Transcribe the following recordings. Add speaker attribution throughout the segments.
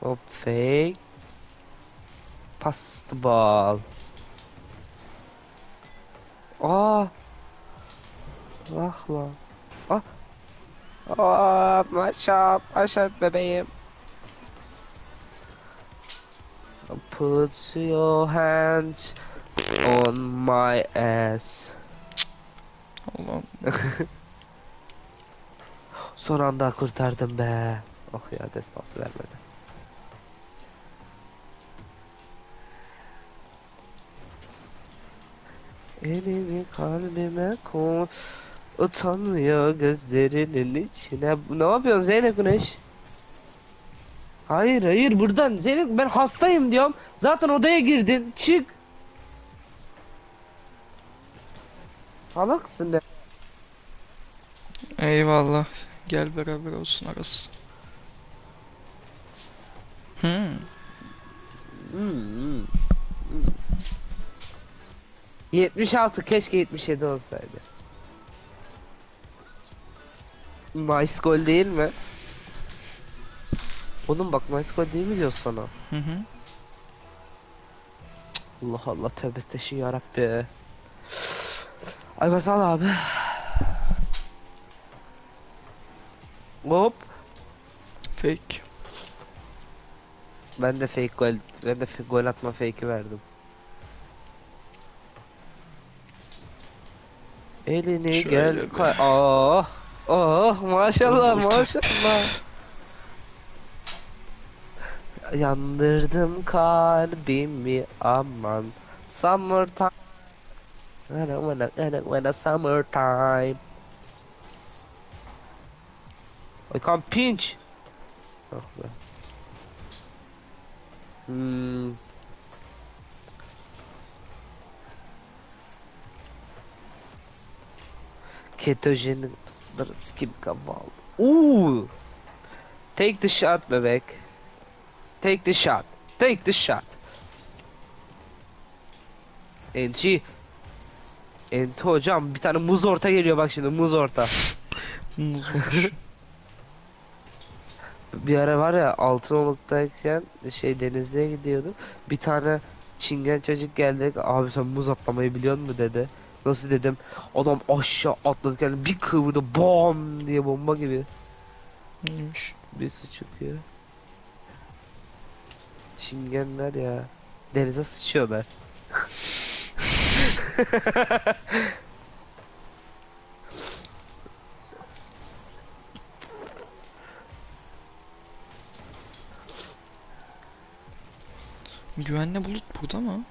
Speaker 1: Hop fake. Pass the ball. Aa. Ah lan. Ah. Aa, maşa, maşa bebeğim. Put your hands on my ass.
Speaker 2: Allah'ım.
Speaker 1: Son anda kurtardım be. Oh ya destansı vermedi. Elimi kalbime koy. Utanmıyor gözlerinin içine. Ne yapıyorsun Zeynep Güneş? Hayır hayır buradan Zeynep ben hastayım diyorum. Zaten odaya girdin. Çık. Salaksın de.
Speaker 2: Eyvallah. Gel beraber olsun arası. Hmm.
Speaker 1: Hmm, hmm, hmm. 76 keşke 77 olsaydı. Nice gol değil mi? Oğlum bak nice gol değil mi diyor sana?
Speaker 2: Hı hı.
Speaker 1: Allah Allah tövbe teşi yarabbi. Ay basal abi. Hop.
Speaker 2: Fake.
Speaker 1: Ben de fake gol, ben de fake gol atma fake'i verdim. Elini
Speaker 2: Şöyle
Speaker 1: gel
Speaker 2: be.
Speaker 1: kay. Oh. Oh maşallah
Speaker 2: Dur, dur.
Speaker 1: maşallah. Yandırdım kalbimi aman. Summertime. When I, when I, when I, when I summertime. I can pinch. Ah be. Hmm. Ketojenik skim kaval. Ooh. Take the shot bebek. Take the shot. Take the shot. Enchi. Enti hocam bir tane muz orta geliyor bak şimdi muz orta.
Speaker 2: Muzmuş.
Speaker 1: Bir ara var ya Altınoluk'tayken şey denizliğe gidiyordum. Bir tane çingen çocuk geldi. Abi sen muz atlamayı biliyor musun dedi. Nasıl dedim. Adam aşağı atladı bir kıvırdı bam diye bomba gibi.
Speaker 2: Neymiş?
Speaker 1: Bir su çıkıyor. Çingenler ya. Denize sıçıyorlar.
Speaker 2: Güvenli bulut burada mı?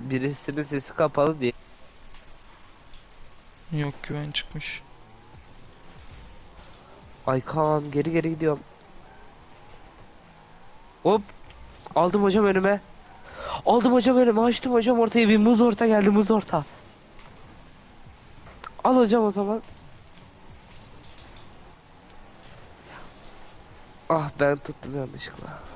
Speaker 1: Birisinin sesi kapalı diye.
Speaker 2: Yok güven çıkmış.
Speaker 1: Ay Kaan geri geri gidiyorum. Hop. Aldım hocam önüme. Aldım hocam önüme açtım hocam ortaya bir muz orta geldi muz orta. Al hocam o zaman. Ah ben tuttum yanlışlıkla.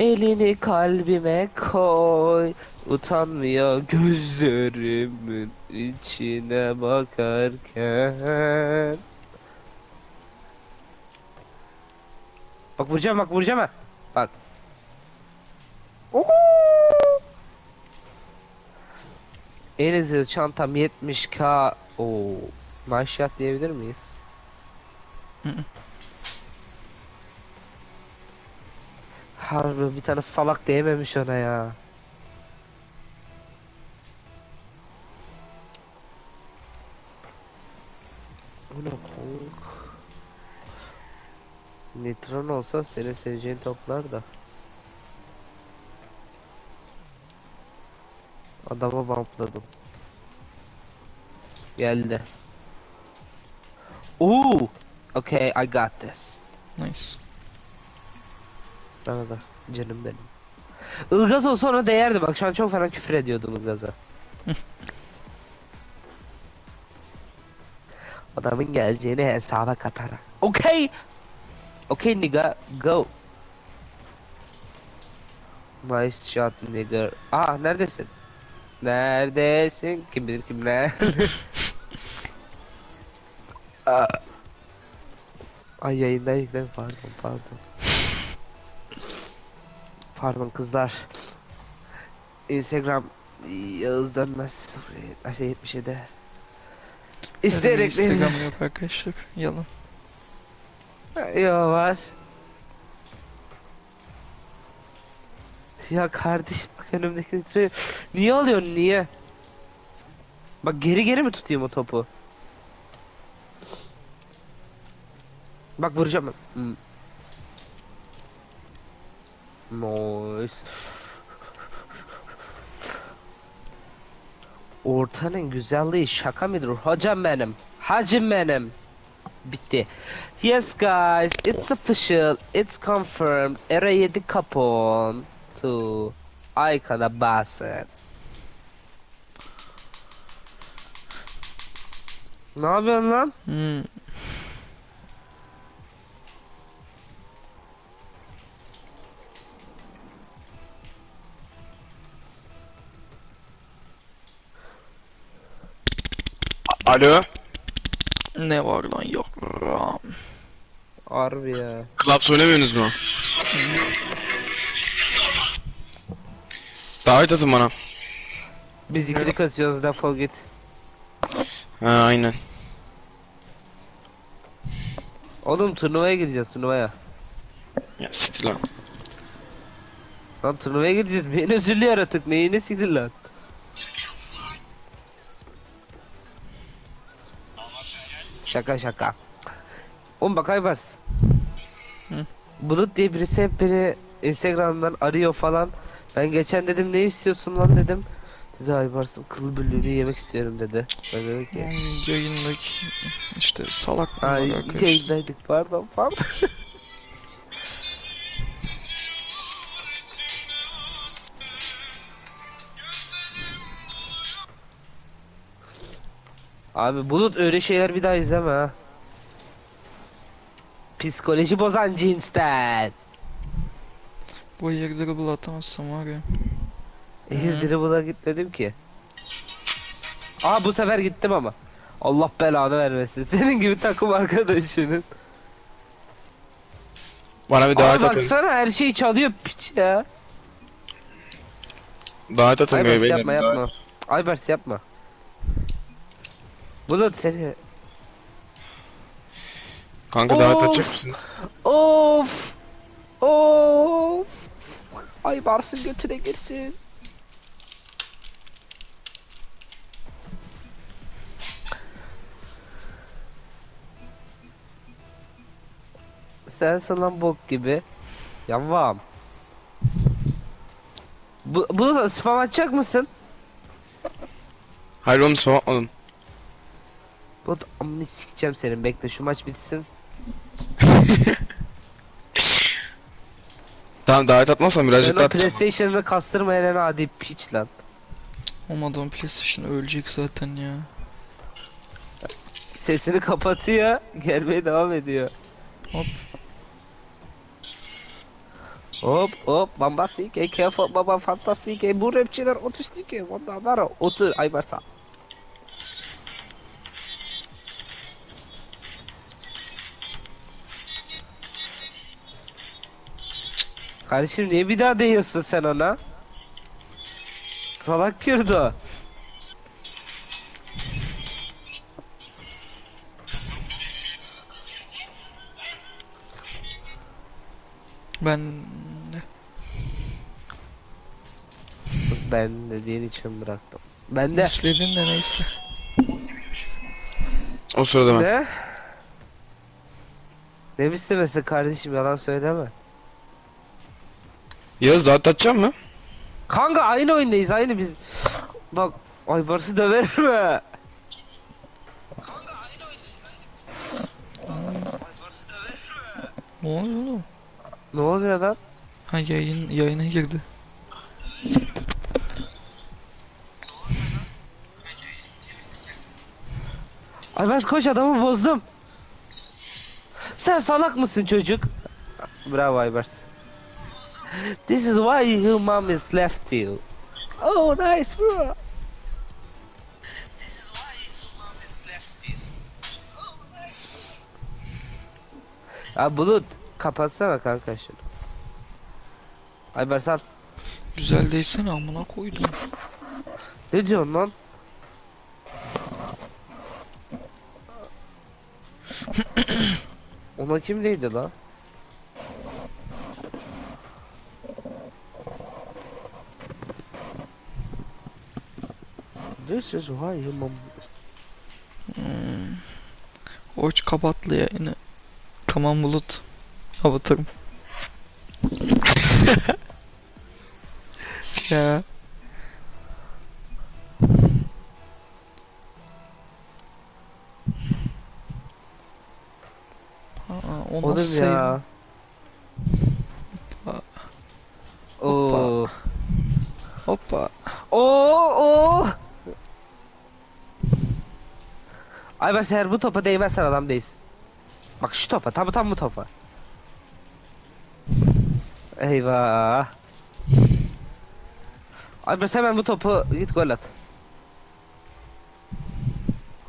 Speaker 1: Elini kalbime koy. Utanmıyor gözlerimin içine bakarken. Bak vuracağım bak vuracağım ha. Bak. En azı çantam 70k. Oo. Nice shot diyebilir miyiz? Harbi bir tane salak değmemiş ona ya. Bu ne konk? Nitron olsa senin seveceğin toplar da. Adamı bumpladım. Geldi. Ooh! Okay, I got this.
Speaker 2: Nice.
Speaker 1: Sana da canım benim. Ilgaz olsa ona değerdi bak şu an çok fena küfür ediyordum Ilgaz'a. Adamın geleceğini hesaba katarak. Okay. Okay nigga go. Nice shot nigga. Aa neredesin? Neredesin? Kim bilir kim? Aa. Ay yayındayım pardon pardon. Pardon kızlar. Instagram Yağız dönmez 0 şey 77.
Speaker 2: Benim
Speaker 1: İsteyerek.
Speaker 2: Instagram yok arkadaşlar. Yalan.
Speaker 1: Yo var. Ya kardeşim bak önümdeki titriyor. Niye alıyorsun niye? Bak geri geri mi tutayım o topu? Bak vuracağım. Hmm. Nice. Ortanın güzelliği şaka mıdır hocam benim? Hacım benim. Bitti. Yes guys, it's official, it's confirmed. Era 7 Capon to Aykana Bassett. Ne yapıyorsun lan?
Speaker 2: Hmm.
Speaker 3: Alo.
Speaker 2: Ne var lan yok.
Speaker 1: Harbi ya.
Speaker 3: Clubs oynamıyorsunuz mu? Davet atın bana.
Speaker 1: Biz ikili kasıyoruz defol git.
Speaker 3: Ha aynen.
Speaker 1: Oğlum turnuvaya gireceğiz turnuvaya.
Speaker 3: Ya siktir lan.
Speaker 1: Lan turnuvaya gireceğiz. Beni özürlü yaratık. Neyine sinir lan? Şaka şaka. Oğlum bak Aybars.
Speaker 2: Hı?
Speaker 1: Bulut diye birisi hep beni Instagram'dan arıyor falan. Ben geçen dedim ne istiyorsun lan dedim. Dedi Aybars'ın kıl büllüğünü yemek istiyorum dedi. Ben dedim ki.
Speaker 2: Yayındaki işte salak
Speaker 1: Ay
Speaker 2: bunlar arkadaşlar.
Speaker 1: yayındaydık pardon pardon. Abi Bulut öyle şeyler bir daha izleme ha. Psikoloji bozan cinsten.
Speaker 2: Bu air dribble atamazsam var ya.
Speaker 1: Hiç
Speaker 2: Hı.
Speaker 1: dribble'a gitmedim ki. Aa bu sefer gittim ama. Allah belanı vermesin. Senin gibi takım arkadaşının.
Speaker 3: Bana bir davet atın.
Speaker 1: baksana her şeyi çalıyor piç ya.
Speaker 3: Davet atın
Speaker 1: Ay,
Speaker 3: bey
Speaker 1: bak,
Speaker 3: beyler.
Speaker 1: yapma, yapma.
Speaker 3: davet.
Speaker 1: Aybars yapma. Bulut seni.
Speaker 3: Kanka davet
Speaker 1: Of.
Speaker 3: atacak mısınız?
Speaker 1: Of. Of. Aybars'ın götüne girsin. Sensin lan bok gibi. Yavam. Bu, bunu spam atacak mısın?
Speaker 3: Hayır oğlum spam atmadım.
Speaker 1: Bu amını sikeceğim senin bekle şu maç bitsin.
Speaker 3: Tamam davet atmazsan
Speaker 1: Ben
Speaker 3: birazcık
Speaker 1: o
Speaker 3: daha...
Speaker 1: PlayStation'ını kastırmayan en adi piç lan.
Speaker 2: Oğlum adam PlayStation ölecek zaten ya.
Speaker 1: Sesini kapatıyor, gelmeye devam ediyor.
Speaker 2: Hop.
Speaker 1: Hop hop bombastik, e, careful baba fantastik, e, bu rapçiler otistik, e, ondan var otu, ay Kardeşim niye bir daha değiyorsun sen ona? Salak Kürdo.
Speaker 2: Ben
Speaker 1: Ben dediğin için bıraktım. Ben de
Speaker 2: İstediğin de neyse.
Speaker 3: O sırada ben.
Speaker 1: ne? Ne istemesi kardeşim yalan söyleme.
Speaker 3: Yağız davet atacak mı?
Speaker 1: Kanka aynı oyundayız aynı biz. Bak Aybars'ı döver mi?
Speaker 2: Ne oluyor oğlum?
Speaker 1: Ne oluyor lan?
Speaker 2: Ha yayın yayına girdi.
Speaker 1: Aybars koş adamı bozdum. Sen salak mısın çocuk? Bravo Aybars. This is why your mom is left you. Oh nice bro. This is why your mom is left you. Oh nice. Ya Bulut kapatsana kanka şunu. Ayber sen
Speaker 2: Güzel değilsene amına koydum.
Speaker 1: ne diyorsun lan? Ona kim değdi la? This is why your mom
Speaker 2: Hmm. Oç yayını. Tamam bulut. Avatarım. ya.
Speaker 1: Ayber eğer bu topa değmezsen adam değilsin. Bak şu topa, tam tam bu topa. Eyvah. Ayber hemen bu topu git gol at.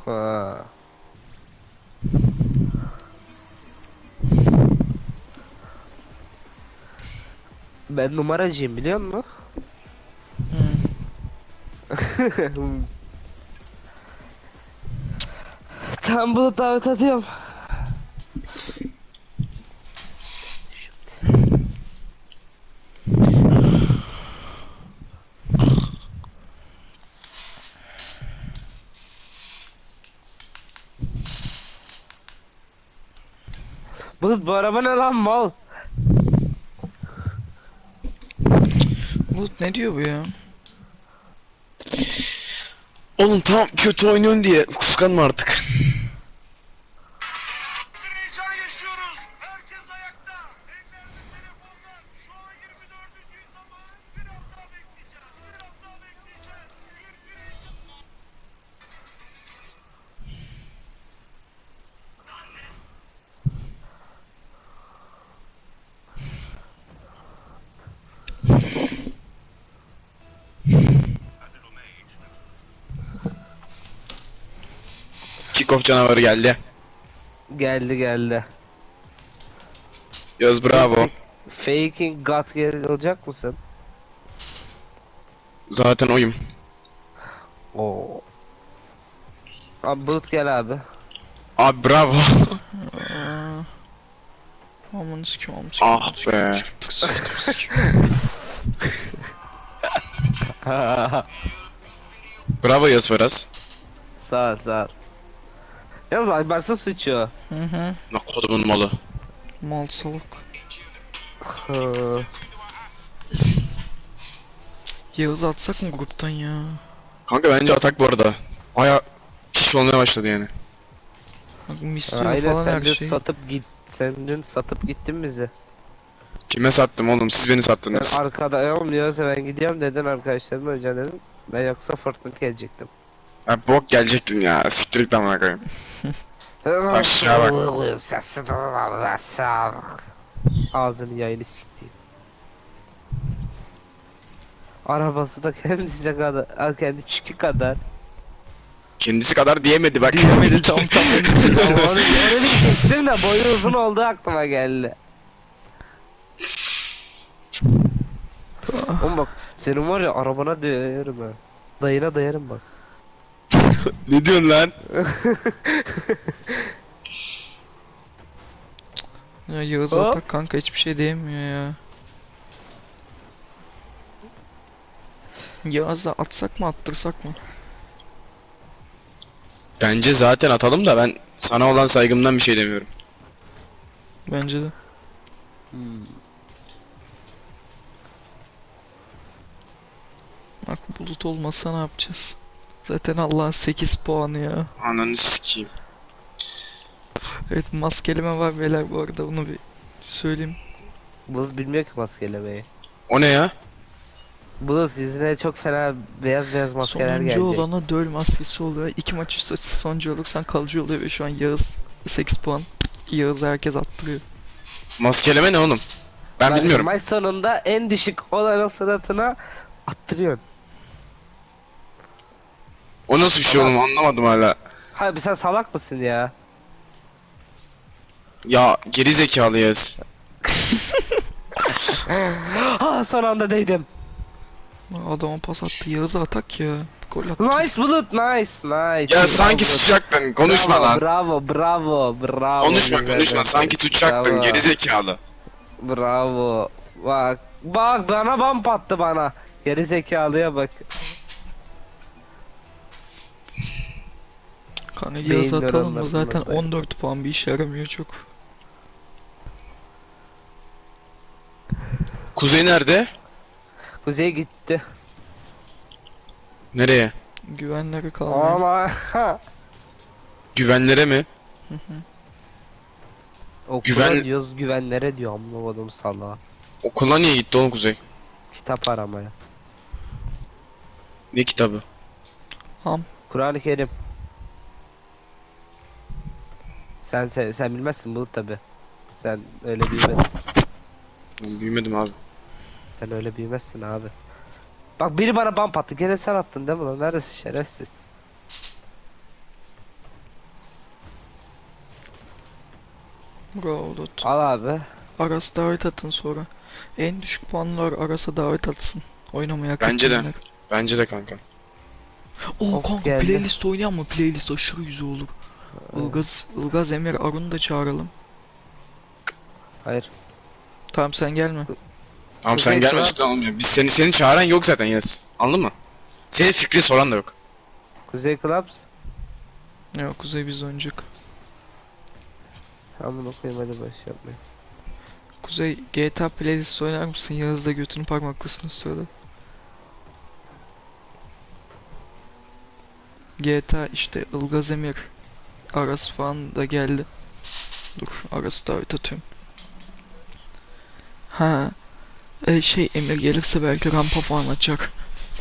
Speaker 1: Ha. Ben numaracıyım biliyor musun?
Speaker 2: Hmm.
Speaker 1: Tam bunu davet atıyorum. Bulut bu araba ne lan mal?
Speaker 2: Bulut ne diyor bu ya?
Speaker 3: Oğlum tamam kötü oynuyorsun diye kıskanma artık. Kickoff canavarı geldi.
Speaker 1: Geldi geldi.
Speaker 3: Yaz bravo.
Speaker 1: Faking God gel olacak mısın?
Speaker 3: Zaten oyum.
Speaker 1: Oo. Abi Bulut gel abi.
Speaker 3: Abi bravo.
Speaker 2: Aman sikim aman sikim.
Speaker 3: Ah be. bravo Yaz Faraz.
Speaker 1: sağ ol sağ ol. Yalnız Aybars'a suçu.
Speaker 2: Hı hı.
Speaker 3: Ne kodumun malı.
Speaker 2: Mal salak.
Speaker 1: Hı.
Speaker 2: Atsak mı gruptan ya?
Speaker 3: Kanka bence atak bu arada. Baya kişi olmaya başladı yani.
Speaker 2: Misliyor
Speaker 1: Aynen
Speaker 2: falan
Speaker 1: sen
Speaker 2: her
Speaker 1: dün
Speaker 2: şey.
Speaker 1: satıp git. Sen dün satıp gittin bizi.
Speaker 3: Kime sattım oğlum siz beni
Speaker 1: Ben
Speaker 3: sattınız.
Speaker 1: arkada olmuyorsa ben gidiyorum dedin arkadaşlarım önce dedim. Ben yoksa Fortnite gelecektim.
Speaker 3: Ha, bok gelecektin ya. Siktir git amına koyayım. Aşağı bak.
Speaker 1: Sessiz ol aşağı bak. Ağzını yayını sikti. Arabası da kendisi kadar, kendi çükü kadar.
Speaker 3: Kendisi kadar diyemedi bak.
Speaker 2: Diyemedi tam tam
Speaker 1: onu öyle kestim de boyu uzun oldu aklıma geldi. Oğlum bak senin var ya arabana dayarım ha. Dayına dayarım bak.
Speaker 3: ne diyorsun lan?
Speaker 2: Ya Yağız
Speaker 1: Hop.
Speaker 2: atak kanka hiçbir şey diyemiyor ya. Yağız'a atsak mı attırsak mı?
Speaker 3: Bence zaten atalım da ben sana olan saygımdan bir şey demiyorum.
Speaker 2: Bence de. Bak bulut olmasa ne yapacağız? Zaten Allah'ın 8 puanı ya.
Speaker 3: Ananı sikeyim.
Speaker 2: Evet maskeleme var beyler bu arada bunu bir söyleyeyim.
Speaker 1: Buz bilmiyor ki maskelemeyi.
Speaker 3: O ne ya?
Speaker 1: Bulut yüzüne çok fena beyaz beyaz maskeler
Speaker 2: Sonuncu
Speaker 1: gelecek.
Speaker 2: olana döl maskesi oluyor. İki maç üstü sonuncu olursan kalıcı oluyor ve şu an Yağız 8 puan. Yağız herkes attırıyor.
Speaker 3: Maskeleme ne oğlum? Ben
Speaker 1: Bak,
Speaker 3: bilmiyorum.
Speaker 1: Maç sonunda en düşük olanın suratına attırıyorsun.
Speaker 3: O nasıl bir şey oğlum anlamadım hala.
Speaker 1: Hayır sen salak mısın ya?
Speaker 3: Ya geri zekalıyız.
Speaker 1: ha son anda değdim.
Speaker 2: Adama pas attı. Yağız'a atak ya. Gol attı.
Speaker 1: Nice bulut nice nice.
Speaker 3: Ya
Speaker 1: Bravo,
Speaker 3: sanki
Speaker 1: Bulut.
Speaker 3: tutacaktın. Konuşma
Speaker 1: bravo,
Speaker 3: lan.
Speaker 1: Bravo bravo bravo.
Speaker 3: Konuşma
Speaker 1: güzel
Speaker 3: konuşma.
Speaker 1: yaptın.
Speaker 3: Sanki tutacaktın.
Speaker 1: Bravo.
Speaker 3: Gerizekalı.
Speaker 1: Bravo. Bak bak bana bump attı bana. Geri zekalıya bak.
Speaker 2: Kanka Yağız'a atalım mı? Zaten
Speaker 1: dolayı.
Speaker 2: 14 puan bir işe yaramıyor çok.
Speaker 3: Kuzey nerede?
Speaker 1: Kuzey gitti.
Speaker 3: Nereye?
Speaker 2: Güvenleri kalmıyor.
Speaker 1: Ama
Speaker 3: Güvenlere mi?
Speaker 1: okula
Speaker 3: Güven-
Speaker 1: diyoruz güvenlere diyor anlamadım sala.
Speaker 3: Okula niye gitti oğlum Kuzey?
Speaker 1: Kitap aramaya.
Speaker 3: Ne kitabı?
Speaker 1: Kur'an-ı Kerim. Sen, sen sen bilmezsin bulut tabi. Sen öyle büyümedin.
Speaker 3: Ben Büyümedim abi.
Speaker 1: Sen öyle büyümezsin abi. Bak biri bana bump attı. Gene sen attın değil mi lan? Neredesin şerefsiz?
Speaker 2: Bravo Dot.
Speaker 1: Al abi.
Speaker 2: Aras davet atın sonra. En düşük puanlar Aras'a davet atsın. Oynamaya
Speaker 3: Bence de. Bence de kanka.
Speaker 2: Oo
Speaker 1: Of,
Speaker 2: kanka
Speaker 1: geldi.
Speaker 2: playlist oynayan mı? Playlist aşırı güzel olur. Ilgaz, Ilgaz Emir Arun'u da çağıralım.
Speaker 1: Hayır.
Speaker 2: Tamam sen gelme.
Speaker 3: Tamam sen
Speaker 1: Kuzey
Speaker 3: gelme
Speaker 1: Kral-
Speaker 3: işte olmuyor. Biz seni seni çağıran yok zaten Yaz. Anladın mı? Senin fikri soran da yok.
Speaker 1: Kuzey Clubs.
Speaker 2: Yok Kuzey biz oynayacak.
Speaker 1: Amına koyayım hadi baş yapmayın.
Speaker 2: Kuzey GTA playlist oynar mısın? Yağız da götünü parmaklasın o sırada. GTA işte Ilgaz Emir Aras falan da geldi. Dur Aras'ı davet atıyorum. Ha. E, şey Emir gelirse belki rampa falan açar.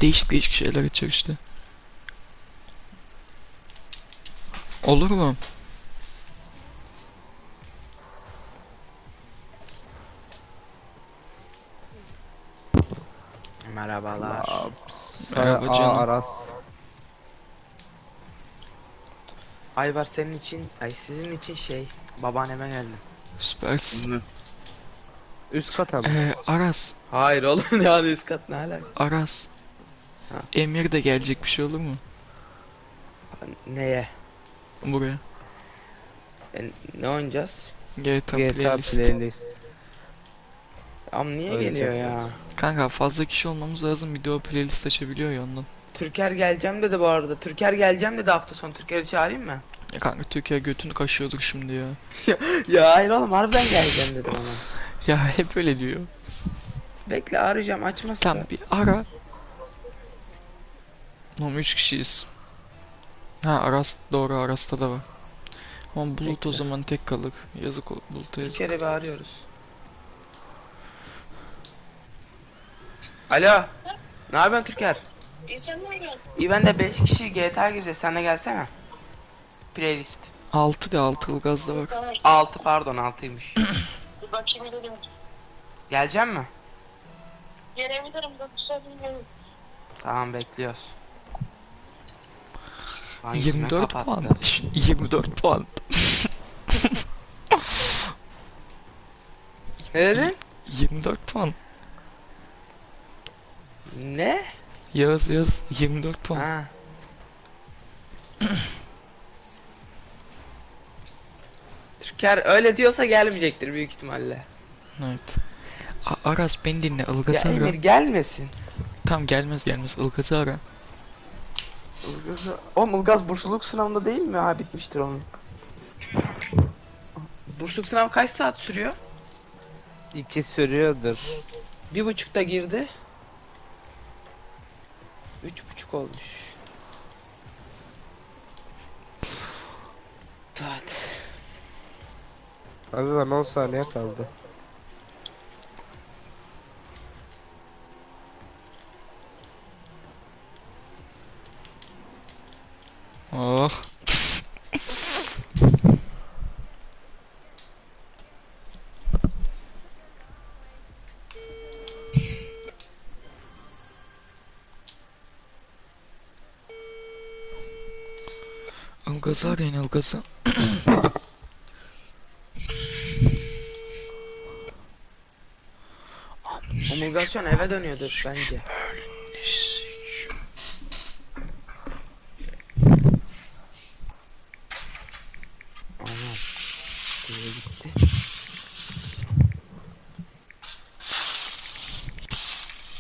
Speaker 2: Değişik değişik şeyler açar işte. Olur mu?
Speaker 4: Merhabalar.
Speaker 2: Merhaba canım.
Speaker 1: Aras.
Speaker 4: Ayvar senin için, ay sizin için şey, babaanneme geldim.
Speaker 2: Süpersin.
Speaker 1: Üst kata mı?
Speaker 2: Ee, Aras.
Speaker 4: Hayır oğlum ne adı üst kat ne alaka?
Speaker 2: Aras.
Speaker 4: Ha.
Speaker 2: Emir de gelecek bir şey olur mu?
Speaker 4: Neye?
Speaker 2: Buraya.
Speaker 4: E, ne oynayacağız?
Speaker 2: GTA,
Speaker 1: GTA
Speaker 2: playlist.
Speaker 1: playlist.
Speaker 4: Ama niye
Speaker 1: Öyle
Speaker 4: geliyor
Speaker 1: çektim.
Speaker 4: ya?
Speaker 2: Kanka fazla kişi olmamız lazım. Video playlist açabiliyor ya ondan.
Speaker 4: Türker geleceğim dedi bu arada. Türker geleceğim dedi hafta sonu. Türker'i çağırayım mı?
Speaker 2: Ya kanka Türkiye götünü kaşıyordur şimdi ya.
Speaker 4: ya hayır oğlum harbiden geleceğim dedi bana.
Speaker 2: Ya hep öyle diyor.
Speaker 4: Bekle arayacağım açmazsa.
Speaker 2: Tamam bir ara. Tamam 3 kişiyiz. Ha Aras doğru Aras'ta da var. Ama Bulut o zaman tek kalır. Yazık ol Bulut'a yazık.
Speaker 4: Türker'i bir arıyoruz. Alo. Ne yapıyorsun Türker? İyi ben de 5 kişi GTA gireceğiz. Sen de gelsene. Playlist.
Speaker 2: 6 de 6 gazda var.
Speaker 4: 6 pardon 6'ymış.
Speaker 5: Bakayım dedim.
Speaker 4: Geleceğim mi?
Speaker 5: Gelebilirim yoksa bilmiyorum.
Speaker 4: Tamam bekliyoruz. Lan yüzüme
Speaker 2: 24
Speaker 4: kapattı.
Speaker 2: puan. Şş, 24 puan.
Speaker 4: Ne dedin?
Speaker 2: 24 puan.
Speaker 4: Ne?
Speaker 2: Yağız yaz 24 puan.
Speaker 4: Ha. Türker öyle diyorsa gelmeyecektir büyük ihtimalle.
Speaker 2: Evet. A- Aras beni dinle.
Speaker 4: Ya
Speaker 2: Ilgaz'ı ara.
Speaker 4: Emir gelmesin.
Speaker 2: Tamam gelmez gelmez. Ilgaz'ı ara.
Speaker 4: Ilgaz'ı... Oğlum Ilgaz bursluluk sınavında değil mi? Ha bitmiştir onun. Bursluluk sınav kaç saat sürüyor?
Speaker 1: İki sürüyordur.
Speaker 4: Bir buçukta girdi. Üç buçuk olmuş. Saat.
Speaker 1: Hadi lan 10 saniye kaldı.
Speaker 2: Oh. Ilgaz'ı arayın Ilgaz'ı.
Speaker 4: Navigasyon eve dönüyordur bence.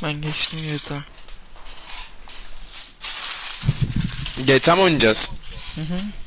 Speaker 2: Ben geçtim GTA.
Speaker 3: GTA mı oynayacağız?
Speaker 2: Hı hı.